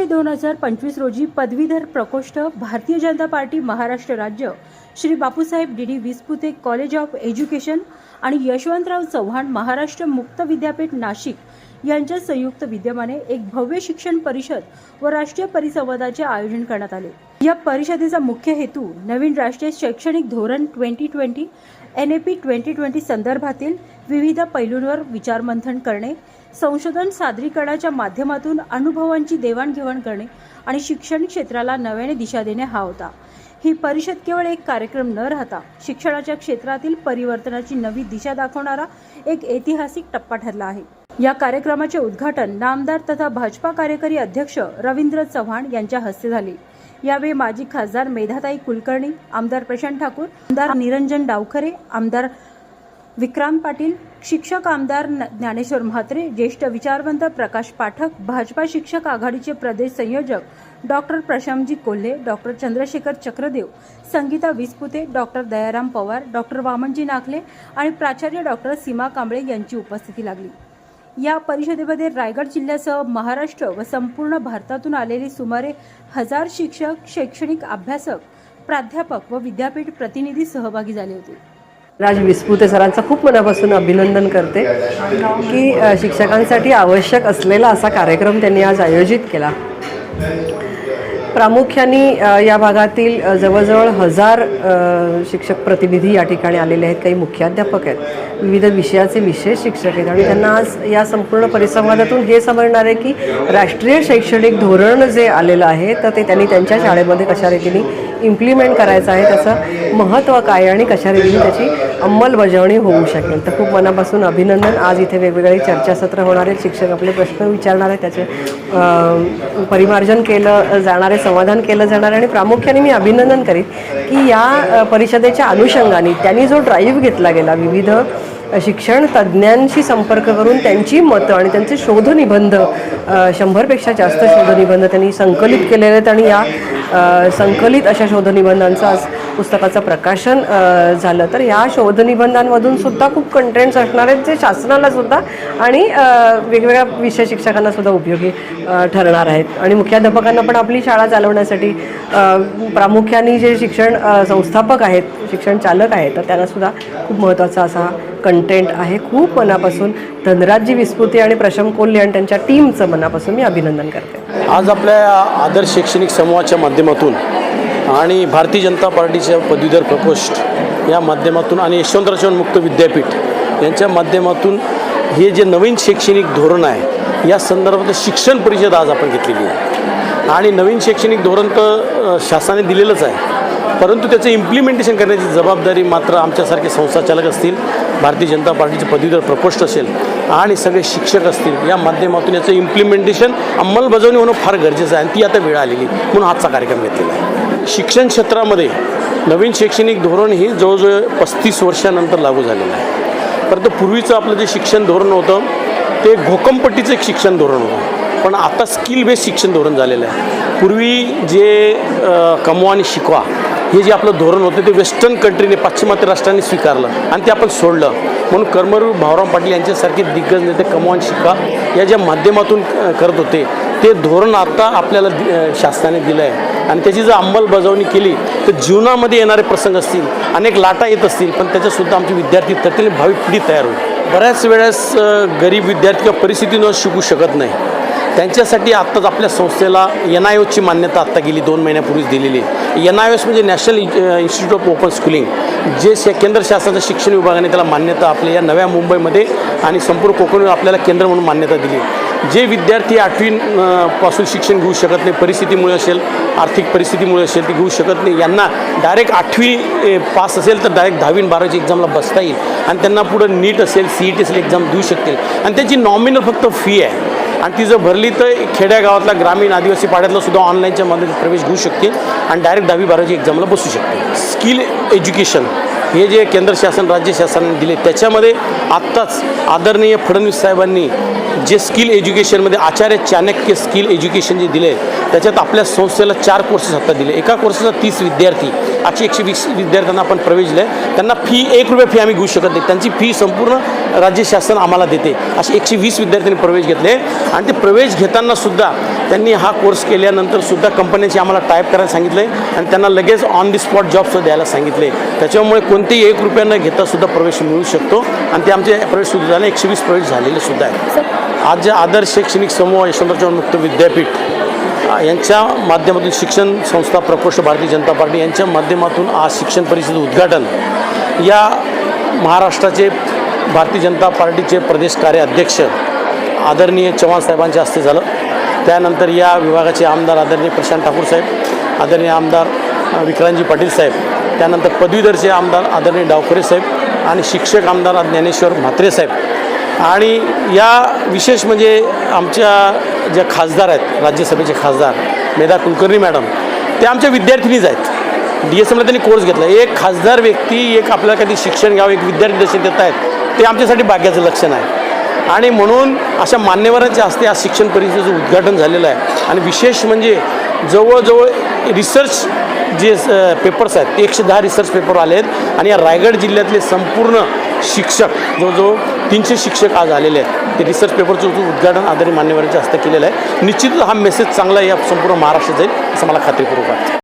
मे दोन हजार पंचवीस रोजी पदवीधर प्रकोष्ठ भारतीय जनता पार्टी महाराष्ट्र राज्य Shri Bapusaheb D D Vispute college of education आणि यशवंतराव चव्हाण महाराष्ट्र मुक्त विद्यापीठ नाशिक यांच्या संयुक्त विद्यमाने एक भव्य शिक्षण परिषद व राष्ट्रीय परिसंवादाचे आयोजन करण्यात आले. या परिषदेचा मुख्य हेतू नवीन राष्ट्रीय शैक्षणिक धोरण twenty twenty N E P twenty twenty संदर्भातील विविध पैलूंवर विचारमंथन करणे संशोधन सादरीकरणाच्या माध्यमातून अनुभवांची देवाणघेवाण करणे आणि शिक्षण क्षेत्राला नव्याने दिशा देणे हा होता. ही परिषद केवळ एक कार्यक्रम न राहता शिक्षणाच्या क्षेत्रातील परिवर्तनाची नवी दिशा दाखवणारा एक ऐतिहासिक टप्पा ठरला आहे. या कार्यक्रमाचे उद्घाटन नामदार तथा भाजपा कार्यकारी अध्यक्ष रवींद्र चव्हाण यांच्या हस्ते झाले. यावेळी माजी खासदार मेधाताई कुलकर्णी आमदार प्रशांत ठाकूर आमदार निरंजन डावखरे आमदार विक्रांत पाटील शिक्षक आमदार न- ज्ञानेश्वर म्हात्रे ज्येष्ठ विचारवंत प्रकाश पाठक भाजपा शिक्षक आघाडीचे प्रदेश संयोजक doctor Prashantji Kolhe doctor Chandrashekhar Chakradev Sangeeta Vispute doctor Dayaram Pawar doctor Vamanji Nakhale आणि प्राचार्य डॉक्टर सीमा कांबळे यांची उपस्थिती लागली. या परिषदेमध्ये रायगड जिल्ह्यासह महाराष्ट्र व संपूर्ण भारतातून आलेले सुमारे हजार शिक्षक शैक्षणिक अभ्यासक प्राध्यापक व विद्यापीठ प्रतिनिधी सहभागी झाले होते. राज विस्पुते सरांचं खूप मनापासून अभिनंदन करते की शिक्षकांसाठी आवश्यक असलेला असा कार्यक्रम त्यांनी आज आयोजित केला. प्रामुख्याने या भागातील जवळजवळ हजार शिक्षक प्रतिनिधी या ठिकाणी आलेले आहेत काही मुख्याध्यापक आहेत. विविध विषयाचे विशेष शिक्षक आहेत आणि त्यांना आज या संपूर्ण परिसंवादातून हे समजणार आहे की राष्ट्रीय शैक्षणिक धोरण जे आलेलं आहे तर ते त्यांनी त्यांच्या शाळेमध्ये कशा रीतीने इम्प्लिमेंट करायचं आहे त्याचं महत्त्व काय आणि कशा रीतीने त्याची अंमलबजावणी होऊ शकेल. तर खूप मनापासून अभिनंदन. आज इथे वेगवेगळे चर्चासत्र होणार आहेत. शिक्षक आपले प्रश्न विचारणार आहेत. त्याचे परिमार्जन केलं जाणार आहे समाधान केलं जाणार आहे. आणि प्रामुख्याने मी अभिनंदन करीन की या परिषदेच्या अनुषंगाने त्यांनी जो ड्राईव्ह घेतला गेला विविध शिक्षण तज्ज्ञांशी संपर्क करून त्यांची मतं आणि त्यांचे शोधनिबंध शंभरपेक्षा जास्त शोधनिबंध त्यांनी संकलित केलेले आहेत. आणि या संकलित अशा शोधनिबंधांचा पुस्तकाचं प्रकाशन झालं. तर या शोधनिबंधांमधून सुद्धा खूप कंटेंट्स असणार आहेत जे शासनाला सुद्धा आणि वेगवेगळ्या विषय शिक्षकांना सुद्धा उपयोगी ठरणार आहेत. आणि मुख्याध्यापकांना पण आपली शाळा चालवण्यासाठी प्रामुख्याने जे शिक्षण संस्थापक आहेत शिक्षण चालक आहेत तर त्यांना सुद्धा खूप महत्त्वाचा असा कंटेंट आहे. खूप मनापासून धनराजजी विस्फूर्ती आणि प्रशम कोल्हे आणि त्यांच्या टीमचं मनापासून मी अभिनंदन करते. आज आपल्या आदर्श शैक्षणिक समूहाच्या माध्यमातून आणि भारतीय जनता पार्टीच्या पदवीधर प्रकोष्ठ या माध्यमातून आणि यशवंतराव मुक्त विद्यापीठ यांच्या माध्यमातून हे जे नवीन शैक्षणिक धोरण आहे या संदर्भात शिक्षण परिषद आज आपण घेतलेली आहे. आणि नवीन शैक्षणिक धोरण तर शासनाने दिलेलंच आहे. परंतु त्याचं इम्प्लिमेंटेशन करण्याची जबाबदारी मात्र आमच्यासारखे संस्थाचालक असतील भारतीय जनता पार्टीचे पदवीधर प्रकोष्ठ असेल आणि सगळे शिक्षक असतील या माध्यमातून याचं इम्प्लिमेंटेशन अंमलबजावणी होणं फार गरजेचं आहे आणि ती आता वेळ आलेली म्हणून आजचा कार्यक्रम घेतलेला आहे. शिक्षण क्षेत्रामध्ये नवीन शैक्षणिक धोरण हे जवळजवळ पस्तीस वर्षानंतर लागू झालेलं आहे. परंतु पूर्वीचं आपलं जे शिक्षण धोरण होतं ते घोकंपट्टीचं एक शिक्षण धोरण होतं. पण आता स्किल बेस्ड शिक्षण धोरण झालेलं आहे. पूर्वी जे कमवा आणि शिकवा हे जे आपलं धोरण होतं ते वेस्टर्न कंट्रीने पाश्चिमात्य राष्ट्रांनी स्वीकारलं आणि ते आपण सोडलं. म्हणून कर्मवीर भाऊराव पाटील यांच्यासारखे दिग्गज नेते कमवान शिका या ज्या माध्यमातून करत होते ते धोरण आता आपल्याला दि- शासनाने दिलं आहे आणि त्याची जर अंमलबजावणी केली तर जीवनामध्ये येणारे प्रसंग असतील अनेक लाटा येत असतील पण त्याच्यासुद्धा आमचे विद्यार्थी तटील भावी पिढी तयार होईल. बऱ्याच वेळेस गरीब विद्यार्थी किंवा परिस्थितीनं शिकू शकत नाही. त्यांच्यासाठी आत्ताच आपल्या संस्थेला एन आय ओची मान्यता आत्ता गेली दोन महिन्यापूर्वीच दिलेली आहे. एन आय ओस म्हणजे national institute of open schooling जे श केंद्र शासनाच्या शिक्षण विभागाने त्याला मान्यता आपल्या या नव्या मुंबईमध्ये आणि संपूर्ण कोकणवर आपल्याला केंद्र म्हणून मान्यता दिली जे विद्यार्थी आठवी पासून शिक्षण घेऊ शकत नाही परिस्थितीमुळे असेल आर्थिक परिस्थितीमुळे असेल ती घेऊ शकत नाही. यांना डायरेक्ट आठवी ए, पास असेल तर डायरेक्ट दहावी आणि एक्झामला बसता येईल. आणि त्यांना पुढं नीट असेल सी ई टी असेल एक्झाम देऊ शकतील. आणि त्याची नॉमिनल फक्त फी आहे. आणि ती जर भरली तर खेड्यागावातला ग्रामीण आदिवासी पाड्यातला सुद्धा ऑनलाईनच्या मध्ये प्रवेश घेऊ शकतील आणि डायरेक्ट दहावी बारावीची एक्झामला बसू शकतील. स्किल एज्युकेशन हे जे केंद्र शासन राज्य शासनाने दिले त्याच्यामध्ये आत्ताच आदरणीय फडणवीस साहेबांनी जे स्किल एज्युकेशनमध्ये आचार्य चाणक्य स्किल एज्युकेशन जे दिले त्याच्यात आपल्या संस्थेला चार कोर्सेस आता दिले. एका कोर्सेसला तीस विद्यार्थी आठशे एकशे वीस विद्यार्थ्यांना आपण प्रवेश दिले त्यांना फी एक रुपये फी आम्ही घेऊ शकत नाही. त्यांची फी संपूर्ण राज्य शासन आम्हाला देते. असे एकशे वीस विद्यार्थ्यांनी प्रवेश घेतले. आणि ते प्रवेश घेताना सुद्धा त्यांनी हा कोर्स केल्यानंतर सुद्धा कंपन्यांची आम्हाला टाईप करायला सांगितले आणि त्यांना लगेच ऑन दी स्पॉट जॉबसुद्धा द्यायला सांगितले. त्याच्यामुळे कोणतेही एक रुपया न घेता सुद्धा प्रवेश मिळू शकतो. आणि ते आमचे प्रवेश सुद्धा झाले. एकशे वीस प्रवेश झालेले सुद्धा आहेत. आज जे आदर्श शैक्षणिक समूह यशवंतराव मुक्त विद्यापीठ यांच्या माध्यमातून शिक्षण संस्था प्रकोष्ठ भारतीय जनता पार्टी यांच्या माध्यमातून आज शिक्षण परिषद उद्घाटन या महाराष्ट्राचे भारतीय जनता पार्टीचे प्रदेश कार्याध्यक्ष आदरणीय चव्हाण साहेबांच्या हस्ते झालं. त्यानंतर या विभागाचे आमदार आदरणीय प्रशांत ठाकूर साहेब आदरणीय आमदार विक्रांजी विक्रांतजी पाटील साहेब त्यानंतर पदवीधरचे आमदार आदरणीय डावखरे साहेब आणि शिक्षक आमदार ज्ञानेश्वर म्हात्रे साहेब. आणि या विशेष म्हणजे आमच्या ज्या खासदार आहेत राज्यसभेचे खासदार मेधा कुलकर्णी मॅडम ते आमच्या विद्यार्थिनीच आहेत. डी एस एमला त्यांनी कोर्स घेतला. एक खासदार व्यक्ती एक आपल्याला कधी शिक्षण घ्यावं एक विद्यार्थी दर्शन देत आहेत ते आमच्यासाठी भाग्याचं लक्षण आहे. आणि म्हणून अशा मान्यवरांच्या हस्ते आज शिक्षण परिषदेचं उद्घाटन झालेलं आहे. आणि विशेष म्हणजे जवळजवळ रिसर्च जे पेपर्स आहेत ते एकशे दहा रिसर्च पेपर आले आहेत आणि या रायगड जिल्ह्यातले संपूर्ण शिक्षक जवळजवळ तीनशे शिक्षक आज आलेले आहेत. ते रिसर्च पेपरचं उद्घाटन आदरणीय मान्यवरांच्या हस्ते केलेलं आहे. निश्चितच हा मेसेज चांगला या संपूर्ण महाराष्ट्रात जाईल असं मला खात्रीपूर्वक वाटतं.